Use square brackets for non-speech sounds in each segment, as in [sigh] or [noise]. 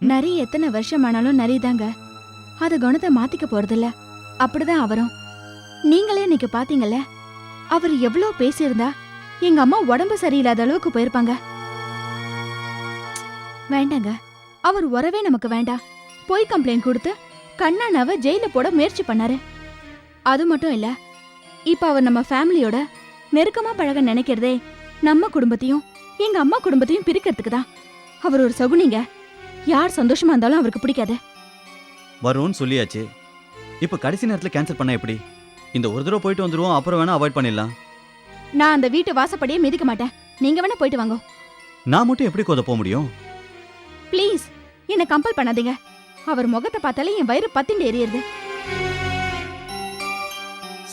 நரி எத்தனை வருஷம் ஆனாலும் நரிதாங்க. அது குணத்தை மாத்திக்க போறதில்ல. அப்படிதான் அவரும். நீங்களே இன்னைக்கு பாத்தீங்கல்ல அவர் எவ்வளோ பேசியிருந்தா எங்க அம்மா உடம்பு சரியில்லாத அளவுக்கு போயிருப்பாங்க. வேண்டாங்க அவர் உறவே நமக்கு வேண்டாம் பொய் கம்ப்ளைண்ட் கொடுத்து கண்ணானாவை ஜெயில போட முயற்சி பண்ணாரு. அது மட்டும் இல்ல இப்ப அவர் நம்ம ஃபேமிலியோட நெருக்கமா பழக நினைக்கிறதே நம்ம குடும்பத்தையும் எங்க அம்மா குடும்பத்தையும் பிரிக்கிறதுக்கு தான் அவர் ஒரு சகுனிங்க. யார் சந்தோஷமா இருந்தாலும் அவருக்கு பிடிக்காது. வரும்னு சொல்லியாச்சு. இப்போ கடைசி நேரத்தில் கேன்சல் பண்ண எப்படி? இந்த ஒரு தடவை போயிட்டு வந்துருவோம் அப்புறம் வேணா அவாய்ட் பண்ணிடலாம். நான் அந்த வீட்டு வாசப்படியே மிதிக்க மாட்டேன். நீங்க வேணா போயிட்டு வாங்க. நான் மட்டும் எப்படி கோத போக முடியும்? ப்ளீஸ் என்ன கம்பல் பண்ணாதீங்க. அவர் முகத்தை பார்த்தாலே என் வயிறு பத்திண்டு எரியுது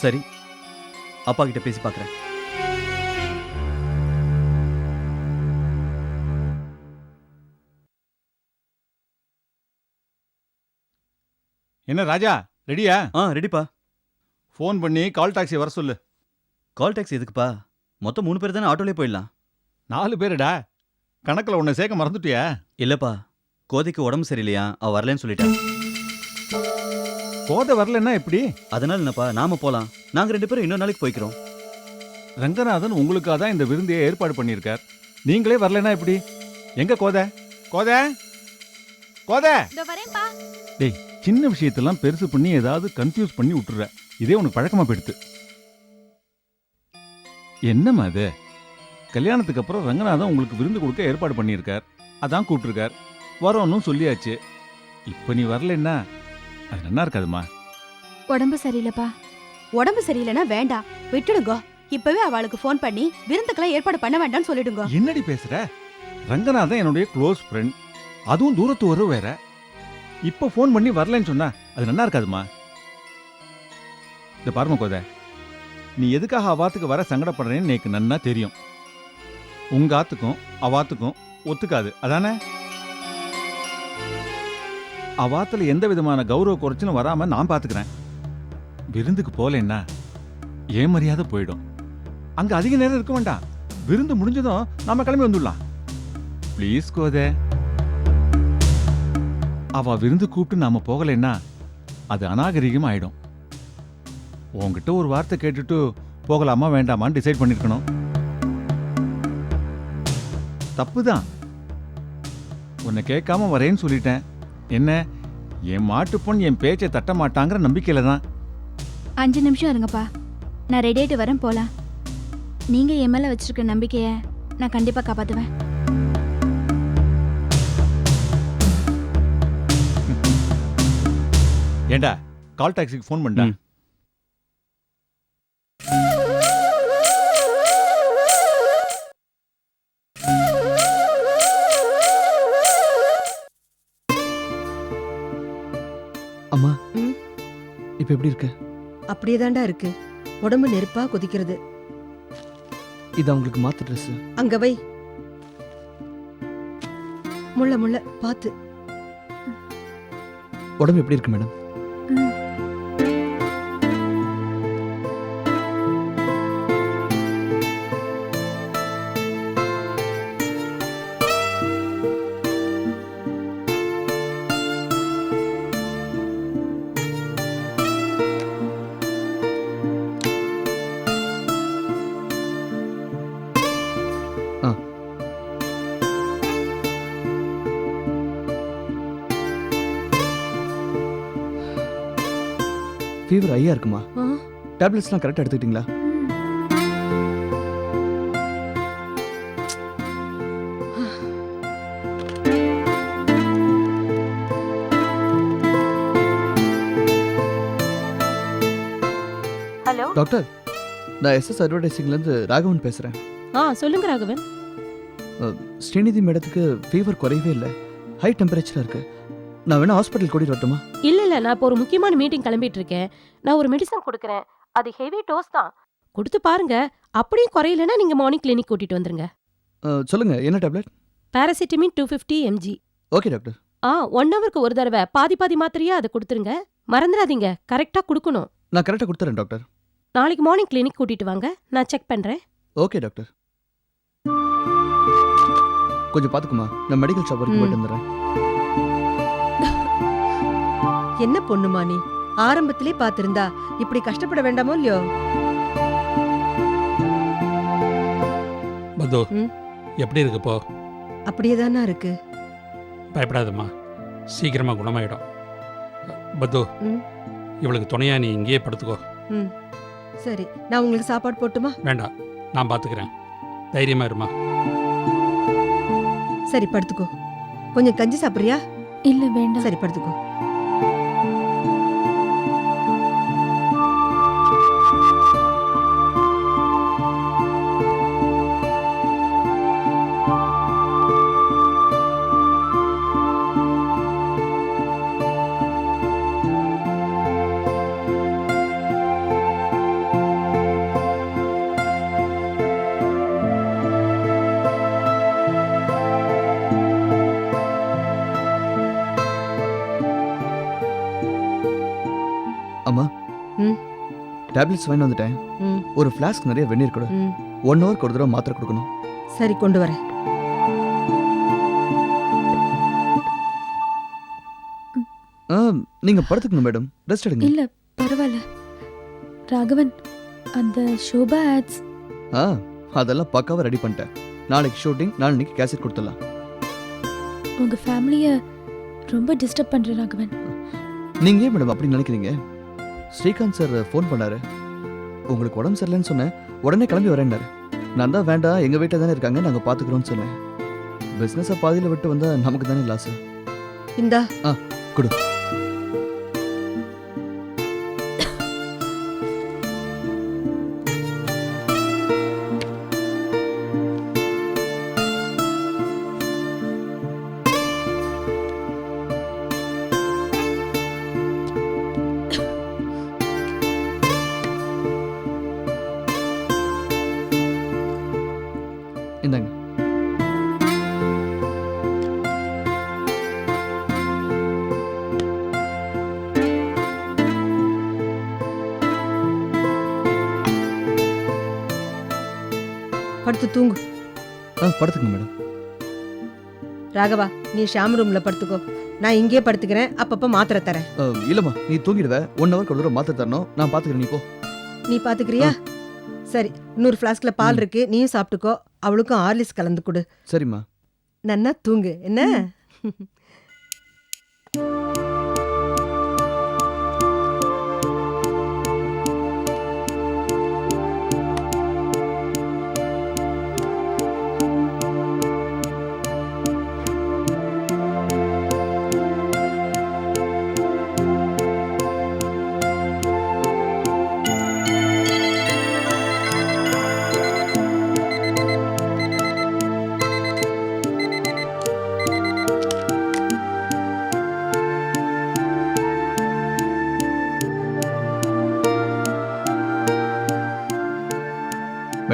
சரி. அப்பா கிட்ட பேசி பார்க்குறேன். என்ன ராஜா ரெடியா? ஆ ரெடிப்பா. ஃபோன் பண்ணி கால் டாக்ஸி வர சொல்லு. கால் டாக்ஸி எதுக்குப்பா? மொத்தம் மூணு பேர் தானே ஆட்டோலே போயிடலாம். நாலு பேருடா. கணக்கில் உன்னை சேர்க்க மறந்துட்டியா? இல்லப்பா. கோதைக்கு உடம்பு சரியில்லையா? அவ வரலன்னு சொல்லிட்டா. கோதை வரலன்னா எப்படி? அதனால என்னப்பா நாம போலாம். நாங்க ரெண்டு பேரும் இன்னொரு நாளைக்கு போய்க்கிறோம். ரங்கநாதன் உங்களுக்காக தான் இந்த விருந்தையை ஏற்பாடு பண்ணியிருக்கார். நீங்களே வரலன்னா எப்படி? எங்க கோதை? கோதை? கோதை? டேய் சின்ன விஷயத்தெல்லாம் பெருசு பண்ணி ஏதாவது கன்ஃபியூஸ் பண்ணி விட்டுற. இதே உனக்கு பழக்கமா போயிடுத்து. என்னம்மா அது கல்யாணத்துக்கு அப்புறம் ரங்கநாதன் உங்களுக்கு விருந்து கொடுக்க ஏற்பாடு பண்ணியிருக்கார். அதான் கூப்பிட்டுருக்கார். வரோன்னு சொல்லியாச்சு. இப்போ நீ வரலன்னா அது நல்லா இருக்காதுமா? உடம்பு சரியில்லைப்பா. உடம்பு சரியில்லைன்னா வேண்டாம். விட்டுடுங்க. இப்பவே அவளுக்கு ஃபோன் பண்ணி விருந்துக்கெல்லாம் ஏற்பாடு பண்ண வேண்டாம்னு சொல்லிடுங்க. என்னடி பேசுற? ரங்கநாதன் என்னுடைய க்ளோஸ் ஃப்ரெண்ட் அதுவும் தூரத்து உறவு வேற. இப்போ ஃபோன் பண்ணி வரலன்னு சொன்னா அது நல்லா இருக்காதுமா? இந்த பாருமா கோத நீ எதுக்காக அவாத்துக்கு வர சங்கடப்படுறேன்னு எனக்கு நன்னா தெரியும். உங்க ஆத்துக்கும் அவாத்துக்கும் ஒத்துக்காது. அதானே? அவாத்துல எந்த விதமான கௌரவ குறைச்சலும் வராம நான் பாத்துக்கிறேன். விருந்துக்கு போலேன்னா ஏன் மரியாதை போயிடும்? அங்க அதிக நேரம் இருக்க வேண்டாம். விருந்து முடிஞ்சதும் நாம கிளம்பி வந்துடலாம். ப்ளீஸ் கோதே. அவ விருந்து கூப்பிட்டு நாம போகலைன்னா அது அநாகரிகம் ஆயிடும். உன்கிட்ட ஒரு வார்த்தை கேட்டுட்டு போகலாமா வேண்டாமான்னு டிசைட் பண்ணிருக்கணும். தப்புதான். உன்னை கேட்காம வரேன்னு சொல்லிட்டேன். என்ன? என் மாட்டு பொண்ணு என் பேச்சை தட்ட மாட்டாங்கிற நம்பிக்கையில தான். அஞ்சு நிமிஷம் இருங்கப்பா. நான் ரெடி ஆயிட்டு வரேன் போலாம். நீங்க என் மேல வச்சிருக்க நம்பிக்கைய நான் கண்டிப்பா காப்பாத்துவேன். ஏண்டா? கால் டாக்ஸிக்கு ஃபோன் பண்ணா. அம்மா? இப்போ எப்படி இருக்க? அப்படியே தாண்டா இருக்கு. உடம்பு நெருப்பா கொதிக்கிறது. இது அவங்களுக்கு மாத்து ட்ரெஸ் அங்க வை. முள்ள முள்ள பாத்து. உடம்பு எப்படி இருக்கு மேடம்? ஐயா இருக்குமா? டேப்லெட்ஸ்லாம் கரெக்டாக எடுத்துக்கிட்டீங்களா? ஹலோ? டாக்டர் நான் எஸ்எஸ் அட்வர்டைசிங்லேருந்து ராகவன் பேசுகிறேன் ஆ சொல்லுங்க ராகவன். ஸ்ரீநிதி மேடத்துக்கு ஃபீவர் குறையவே இல்லை. ஹை டெம்பரேச்சராக இருக்கு. நான் வேணா ஹாஸ்பிட்டல் கூட்டிட்டு வரட்டுமா? இல்ல இல்ல நான் இப்போ ஒரு முக்கியமான மீட்டிங் கிளம்பிட்டு இருக்கேன் நான் ஒரு மெடிசன் கொடுக்குறேன். அது ஹெவி டோஸ் தான். கொடுத்து பாருங்க. அப்படியும் குறையலன்னா நீங்க மார்னிங் கிளினிக் கூட்டிட்டு வந்துருங்க. அஹ், சொல்லுங்க. என்ன tablet paracetamol two fifty mg okay doctor ஆ ஒன் ஹவருக்கு ஒரு தடவை. பாதி பாதி மாத்திரையா அதை கொடுத்துருங்க. மறந்துடாதீங்க. கரெக்டா கொடுக்கணும். நான் கரெக்டாக கொடுத்துறேன் டாக்டர் நாளைக்கு மார்னிங் கிளினிக் கூட்டிட்டு வாங்க. நான் செக் பண்றேன். ஓகே டாக்டர் கொஞ்சம் பார்த்துக்குமா? நான் மெடிக்கல் ஷாப் வரைக்கும் ம். போயிட்டு வந்துடுறேன். என்ன பொண்ணுமா நீ ஆரம்பத்திலே பாத்திருந்தா இப்படி கஷ்டப்பட வேண்டாமோ இல்லையோ? பத்து ம். எப்படி இருக்கு இப்போ அப்படியே தானா இருக்கு? பயப்படாதம்மா. சீக்கிரமா குணமாயிடும். பத்து ம். இவளுக்கு துணையா நீ இங்கேயே படுத்துக்கோ. ம். சரி நான் உங்களுக்கு சாப்பாடு போட்டுமா? வேண்டாம் நான் பார்த்துக்கிறேன். தைரியமா இருமா. சரி படுத்துக்கோ. கொஞ்சம் கஞ்சி சாப்பிடுறியா? இல்ல வேண்டாம். சரி படுத்துக்கோ. டேப்லெட்ஸ் வாங்கி வந்துட்டேன். ம். ஒரு ஃப்ளாஸ்க் நிறைய வெந்நீர் கொடு. ம். ஒன் ஹவருக்கு ஒரு தடவை மாத்திரை கொடுக்கணும். சரி கொண்டு வரேன். ஆ நீங்க படுத்துக்கணும் மேடம் ரெஸ்ட் எடுங்க. இல்ல பரவாயில்ல. ராகவன் அந்த ஷோபா ஆட்ஸ் ஆ அதெல்லாம் பக்காவா ரெடி பண்ணிட்டேன். நாளைக்கு ஷூட்டிங் நாளைக்கு கேசட் கொடுத்துடலாம். உங்க ஃபேமிலிய ரொம்ப டிஸ்டர்ப் பண்ற ராகவன். நீங்க ஏன் மேடம் அப்படி நினைக்கிறீங்க? ஸ்ரீகாந்த் சார் ஃபோன் பண்ணாரு. உங்களுக்கு உடம்பு சரியில்லைன்னு சொன்னேன். உடனே கிளம்பி வரேன்னாரு. நான் தான் வேண்டாம் எங்க வீட்டில் தானே இருக்காங்க நாங்க பாத்துக்கிறோம்னு சொன்னேன். பிசினஸை பாதியில விட்டு வந்தா நமக்கு தானே லாஸ் இந்தா. கொடு. படுத்து தூங்கு. ஆ படுத்துக்கங்க மேடம். ராகவா நீ ஷாம் ரூம்ல படுத்துக்கோ. நான் இங்கேயே படுத்துக்கிறேன். அப்பப்ப மாத்திரை தரேன். ஆ, இல்லம்மா நீ தூங்கிடுவ. ஒன் ஹவருக்கு ஒரு தடவை மாத்திரை தரணும். நான் பாத்துக்கிறேன் நீ போ. நீ பாத்துக்கிறியா? சரி இன்னொரு ஃப்ளாஸ்க்ல பால் இருக்கு. நீயும் சாப்பிட்டுக்கோ. அவளுக்கும் ஆர்லிஸ் கலந்து கொடு. சரிம்மா. நன்னா தூங்கு. என்ன?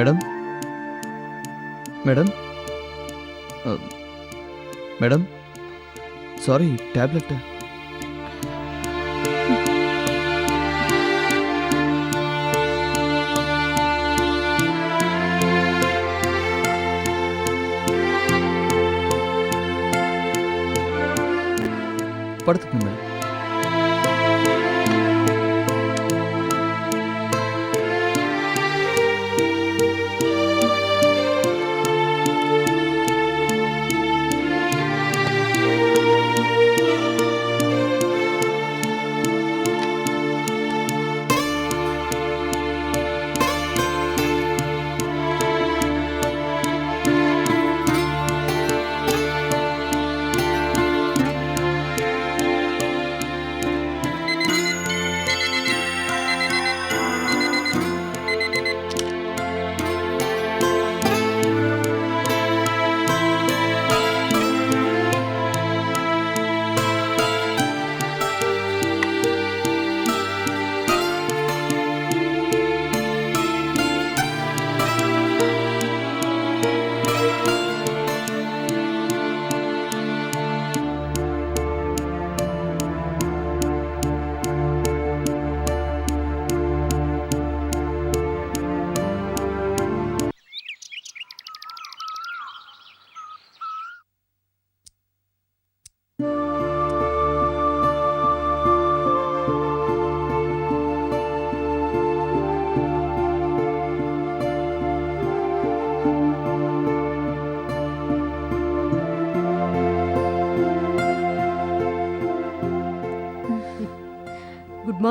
மேடம் மேடம் அ, madam sorry tablet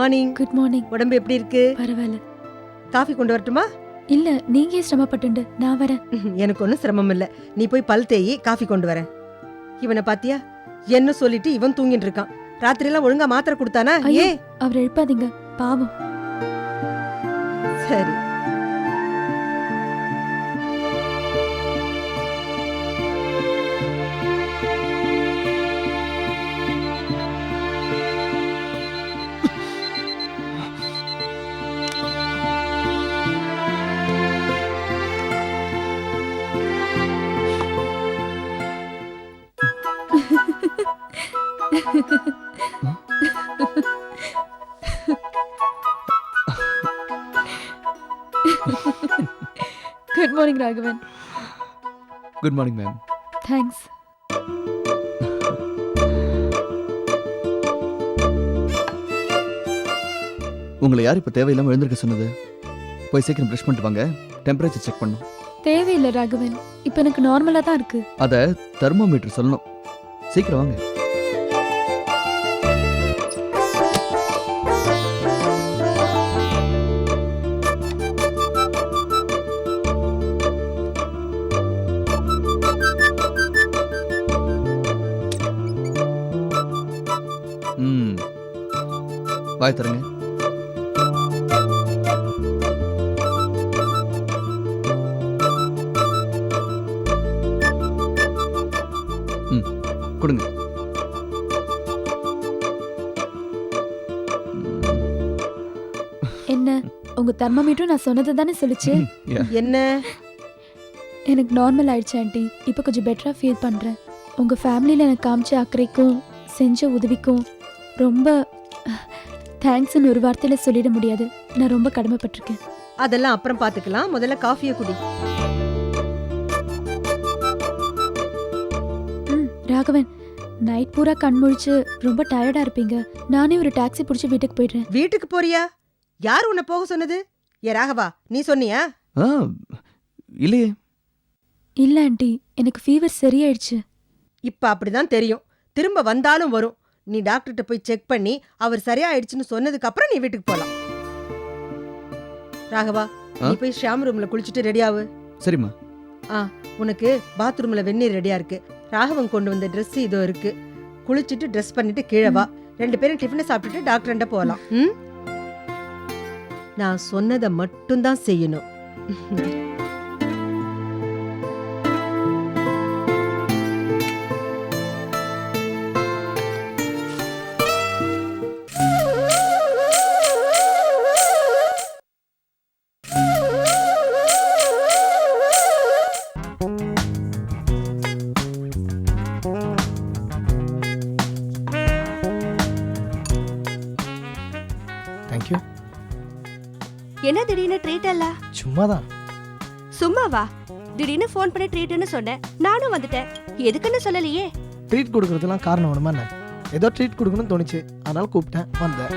morning good morning உடம்பு எப்படி இருக்கு? பரவாயில்ல. காஃபி கொண்டு வரட்டுமா? இல்ல நீங்க சிரமப்பட்டு நான் வரேன். எனக்கு ஒன்றும் சிரமம் இல்ல. நீ போய் பல் தேயி காஃபி கொண்டு வரேன். இவனை பாத்தியா? என்ன சொல்லிட்டு இவன் தூங்கிட்டு இருக்கான். ராத்திரி எல்லாம் ஒழுங்கா மாத்திரை கொடுத்தானா. ஏ அவர் எழுப்பாதீங்க. பாவம். சரி. Morning Raghavan good morning ma'am thanks உங்களை யார் இப்போ தேவையில்லாமல் எழுந்திருக்க சொன்னது? போய் சீக்கிரம் ப்ரெஷ் பண்ணிட்டு வாங்க. டெம்பரேச்சர் செக் பண்ணும். தேவையில்லை ராகவன் இப்போ எனக்கு நார்மலா தான் இருக்கு. அதை தெர்மோமீட்டர் சொல்லணும். சீக்கிரம் வாங்க. வாய் தருங்க ம் கொடுங்க. என்ன உங்க தெர்மோமீட்டரும் நான் சொன்னது தானே சொல்லுச்சு? என்ன? எனக்கு நார்மல் ஆயிடுச்சு ஆண்டி. இப்போ கொஞ்சம் பெட்டரா ஃபீல் பண்றேன். உங்க ஃபேமிலியில எனக்கு காமிச்ச அக்கறைக்கும் செஞ்ச உதவிக்கும் ரொம்ப தேங்க்ஸ்னு ஒரு வார்த்தையில சொல்லிட முடியாது. நான் ரொம்ப கடமைப்பட்டிருக்கேன். அதெல்லாம் அப்புறம் பாத்துக்கலாம். முதல்ல காஃபியை குடி. ம் ராகவன் நைட் பூரா கண் முழிச்சு ரொம்ப டயர்டா இருப்பீங்க. நானே ஒரு டாக்ஸி பிடிச்சி வீட்டுக்கு போயிடுறேன். வீட்டுக்கு போறியா? யார் உன்னை போக சொன்னது? ஏ ராகவா நீ சொன்னியா? ஆ இல்லையே. இல்ல ஆண்டி. எனக்கு ஃபீவர் சரியாயிடுச்சு. இப்ப அப்படிதான் தெரியும். திரும்ப வந்தாலும் வரும். நீ டாக்டர்கிட்ட போய் செக் பண்ணி அவர் சரியாயிடுச்சுன்னு சொன்னதுக்கு அப்புறம் நீ வீட்டுக்கு போலாம். ராகவா ஆ? நீ போய் ஷாம் ரூம்ல குளிச்சுட்டு ரெடி ஆகு சரிம்மா. உனக்கு பாத்ரூம்ல வெந்நீர் ரெடியா இருக்கு. ராகவன் கொண்டு வந்த Dress இதோ இருக்கு. குளிச்சுட்டு ட்ரெஸ் பண்ணிட்டு கீழே வா. ரெண்டு பேரும் டிஃபனை சாப்பிட்டுட்டு டாக்டர்கிட்ட போகலாம் ம்? நான் சொன்னதை மட்டும்தான் செய்யணும். சும்மா தான் சும்மாவா? திடீர்னு ஃபோன் பண்ணி ட்ரீட்னு சொன்னேன். நானும் வந்துட்டேன். எதுக்குன்னு சொல்லலையே? ட்ரீட் கொடுக்கறதுலாம் காரணம் வேணுமா என்ன? ஏதோ ட்ரீட் கொடுக்கணும்னு தோணுச்சு. அதனால கூப்பிட்டேன். வந்தேன்.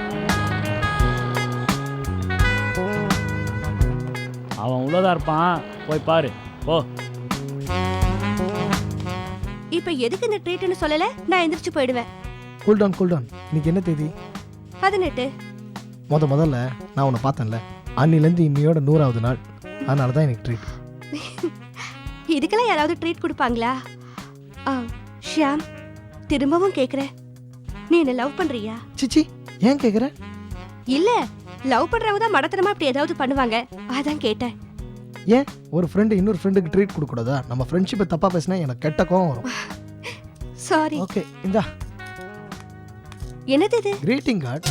அவன் உள்ளதா இருப்பான். போய் பாரு. ஓ இப்ப எதுக்கு இந்த ட்ரீட்னு சொல்லல? நான் எந்திரிச்சு போயிடுவேன். கூல் டவுன் கூல் டவுன் இன்னைக்கு என்ன தேதி? பதினெட்டு. முத முதல்ல நான் உன்னை பார்த்தேன்ல. அன்னிலேருந்து இன்னையோட நூறாவது நாள். அதனால தான் எனக்கு ட்ரீட் இதுக்கெல்லாம் யாராவது ட்ரீட் கொடுப்பாங்களா? ஆ, ஷியாம் திரும்பவும் கேக்குறேன் நீ என்ன லவ் பண்றியா? சிச்சி ஏன் கேட்குற இல்ல லவ் பண்றவங்க தான் மடத்தனமா இப்படி ஏதாவது பண்ணுவாங்க. அதான் கேட்டேன். ஒரு ஃப்ரெண்டு இன்னொரு ஃப்ரெண்டுக்கு ட்ரீட் கொடுக்கூடாதா நம்ம ஃப்ரெண்ட்ஷிப்பை தப்பாக பேசினா எனக்கு கெட்ட கோவம் வரும். சாரி ஓகே இந்தா. என்னது இது? கிரீட்டிங் கார்டு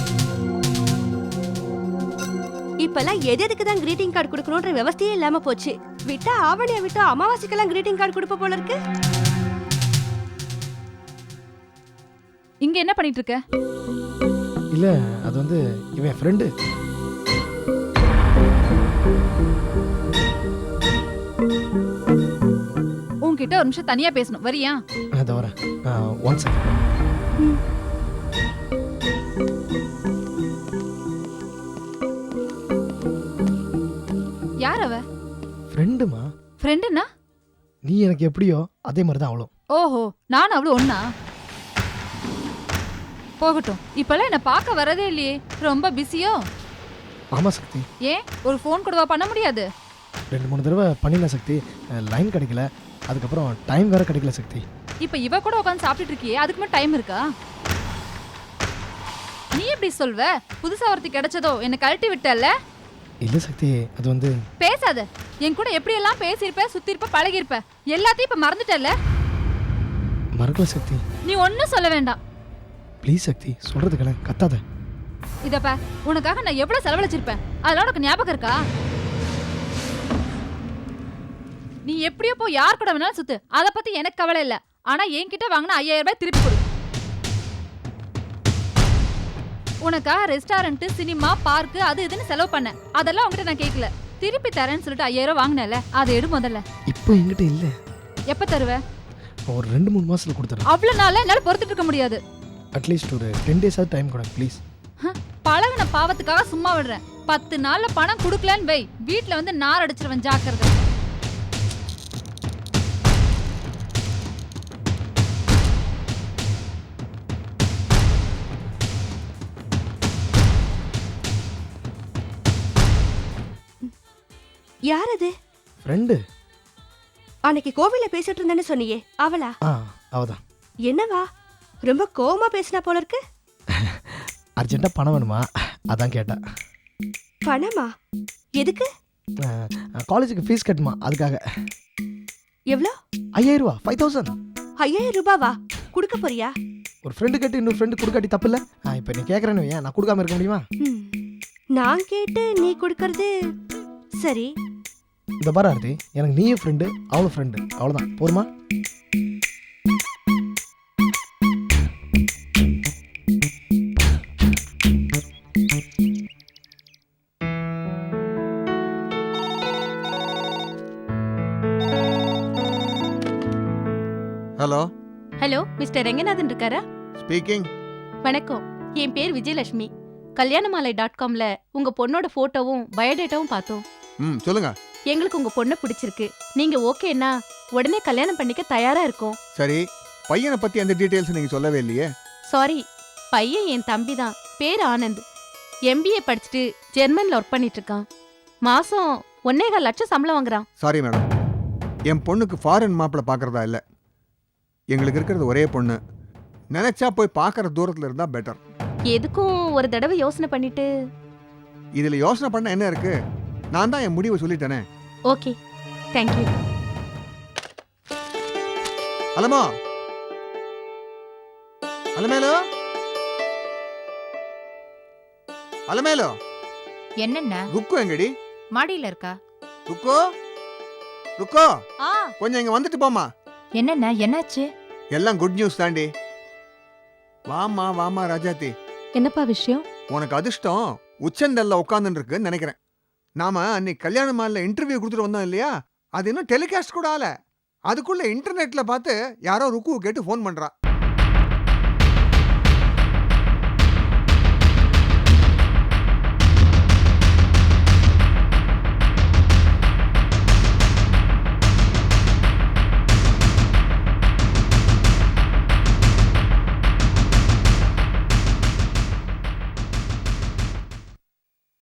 இப்பெல்லாம் எது எதுக்கு தான் கிரீட்டிங் கார்டு கொடுக்கணுன்ற விவஸ்தையே இல்லாம போச்சு. விட்டா ஆவணியா விட்டா அமாவாசைக்கெல்லாம் கிரீட்டிங் கார்டு கொடுப்ப போல இருக்கு. இங்க என்ன பண்ணிட்டு இருக்க? இல்லை அது வந்து இவன் ஃப்ரெண்டு உன்கிட்ட ஒரு நிமிஷம் தனியா பேசணும். வரியா? அதை வரேன். ஒன் செகண்ட் யார் அவ? ஃப்ரெண்டுமா ஃப்ரெண்டுனா நீ எனக்கு எப்படியோ அதே மாதிரி தான் அவளும். ஓஹோ நான் அவ்வளவு ஒண்ணா? போகட்டும். இப்பெல்லாம் என்ன பார்க்க வரதே இல்லையே. ரொம்ப பிஸியோ ஆமாம் சக்தி. ஏன்? ஒரு ஃபோன் கூடவா? பண்ண முடியாது? ரெண்டு மூணு தடவை பண்ணின சக்தி. லைன் கிடைக்கல. அதுக்கப்புறம் டைம் வேற கிடைக்கல சக்தி. இப்ப இவ கூட உட்காந்து சாப்பிட்டுட்டு இருக்கியே. அதுக்கு மட்டும் டைம் இருக்கா? நீ எப்படி சொல்வ? புதுசா ஒருத்தி கிடைச்சதோ? என்ன கழட்டி விட்டல்ல? இல்லை சக்தி அது வந்து பேசாத. என் கூட எப்படி எல்லாம் பேசியிருப்ப சுத்திருப்ப பழகிருப்ப எல்லாத்தையும் இப்ப மறந்துட்டல்ல? மறக்கல சக்தி. நீ ஒன்னும் சொல்ல வேண்டாம். ப்ளீஸ் சக்தி சொல்கிறதுக்கல கத்தாத. இதப்ப உனக்காக நான் எவ்வளவு செலவழிச்சிருப்பேன்? அதெல்லாம் உனக்கு ஞாபகம் இருக்கா? நீ எப்படியோ போ யார் கூட வேணாலும் சுத்து. அத பத்தி எனக்கு கவலை இல்ல. ஆனா என்கிட்ட வாங்கின ஐயாயிரம் ரூபாய் திருப்பி கொடு. உனக்காக ரெஸ்டாரண்ட் சினிமா பார்க்கு அது இதுன்னு செலவு பண்ணேன் அதெல்லாம் உன்கிட்ட நான் கேட்கல திருப்பி தரேன்னு சொல்லிட்டு ஐயாயிரம் வாங்கினல அதை எடு முதல்ல. இப்போ என்கிட்ட இல்லை. எப்ப தருவ? ஒரு ரெண்டு மூணு மாசத்துல கொடுத்துறேன். அவ்வளவு நாளா என்னால பொறுத்துட்டு இருக்க முடியாது. அட்லீஸ்ட் ஒரு டென் டேஸாக டைம் கொடுங்க ப்ளீஸ் பழகுன பாவத்துக்காக சும்மா விடுறேன். பத்து நாள்ல பணம் கொடுக்கலன்னு வை. வீட்ல வந்து நார் அடிச்சிருவன் ஜாக்கிரதை. யார் அது ஃப்ரெண்டு. அன்னைக்கு கோவில்ல பேசிட்டு இருந்தேன்னு சொன்னியே அவளா? ஆ அவதான். என்னவா? ரொம்ப கோவமா பேசினா போல இருக்கு. [laughs] அர்ஜென்ட்டாக பணம் வேணுமா? அதான் கேட்டேன். பணமா? எதுக்கு? காலேஜுக்கு ஃபீஸ் கட்டுமா அதுக்காக. எவ்வளோ ஐயாயிரம் ரூபா ஃபைவ் தௌசண்ட் ஐயாயிரம் ரூபாவா? கொடுக்க போறியா? ஒரு ஃப்ரெண்டு கேட்டு இன்னொரு ஃப்ரெண்டு கொடுக்காட்டி தப்பு இல்லை இப்போ நீ கேட்குறேன்னு ஏன் நான் கொடுக்காம இருக்க முடியுமா. நான் கேட்டு நீ கொடுக்கறது சரி. இந்த பாரு ஆர்த்தி எனக்கு நீயும் ஃப்ரெண்டு அவளும் ஃப்ரெண்டு அவ்வளோதான் போருமா ஹலோ ஹலோ மிஸ்டர் ரெங்கநாதன் இருக்காரா? ஸ்பீக்கிங் வணக்கம். என் பேர் விஜயலட்சுமி. கல்யாணமாலை டாட் காம்ல உங்க பொண்ணோட போட்டோவும் பயோடேட்டாவும் பார்த்தோம். ம் சொல்லுங்க. எங்களுக்கு உங்க பொண்ணை பிடிச்சிருக்கு. நீங்க ஓகேன்னா உடனே கல்யாணம் பண்ணிக்க தயாரா இருக்கோம். சரி பையனை பத்தி எந்த டீடைல்ஸ் நீங்க சொல்லவே இல்லையே? சாரி பையன் என் தம்பி தான். பேர் ஆனந்த். எம்பிஏ படிச்சுட்டு ஜெர்மன்ல ஒர்க் பண்ணிட்டு இருக்கான். மாசம் ஒன்னேகால் லட்சம் சம்பளம் வாங்குறான். சாரி மேடம் என் பொண்ணுக்கு ஃபாரின் மாப்பிள்ளை பார்க்கறதா இல்லை. எங்களுக்கு இருக்கிறது ஒரே பொண்ணு. நினைச்சா போய் பார்க்குற தூரத்தில் இருந்தால் பெட்டர் எதுக்கும் ஒரு தடவை யோசனை பண்ணிட்டு? இதில் யோசனை பண்ண என்ன இருக்கு? நான் தான் என் முடிவை சொல்லிட்டேனே. ஓகே தேங்க்யூ அலமா? அலமேலோ? அலமேலோ? என்னென்ன? ருக்கு எங்கடி? மாடியில இருக்கா? ருக்கு? ருக்கோ? ஆ. கொஞ்சம் இங்க வந்துட்டு போமா என்னென்ன என்னாச்சு? எல்லாம் குட் நியூஸ் தாண்டி. வாமா வாமா ராஜாத்தி. என்னப்பா விஷயம்? உனக்கு அதிர்ஷ்டம் உச்சந்தல்ல உட்காந்துன்னு இருக்குன்னு நினைக்கிறேன். நாம அன்னைக்கு கல்யாண மாலில் இன்டர்வியூ கொடுத்துட்டு வந்தோம் இல்லையா? அது இன்னும் டெலிகாஸ்ட் கூட ஆல அதுக்குள்ள இன்டர்நெட்ல பார்த்து யாரோ ருக்குவை கேட்டு ஃபோன் பண்றா.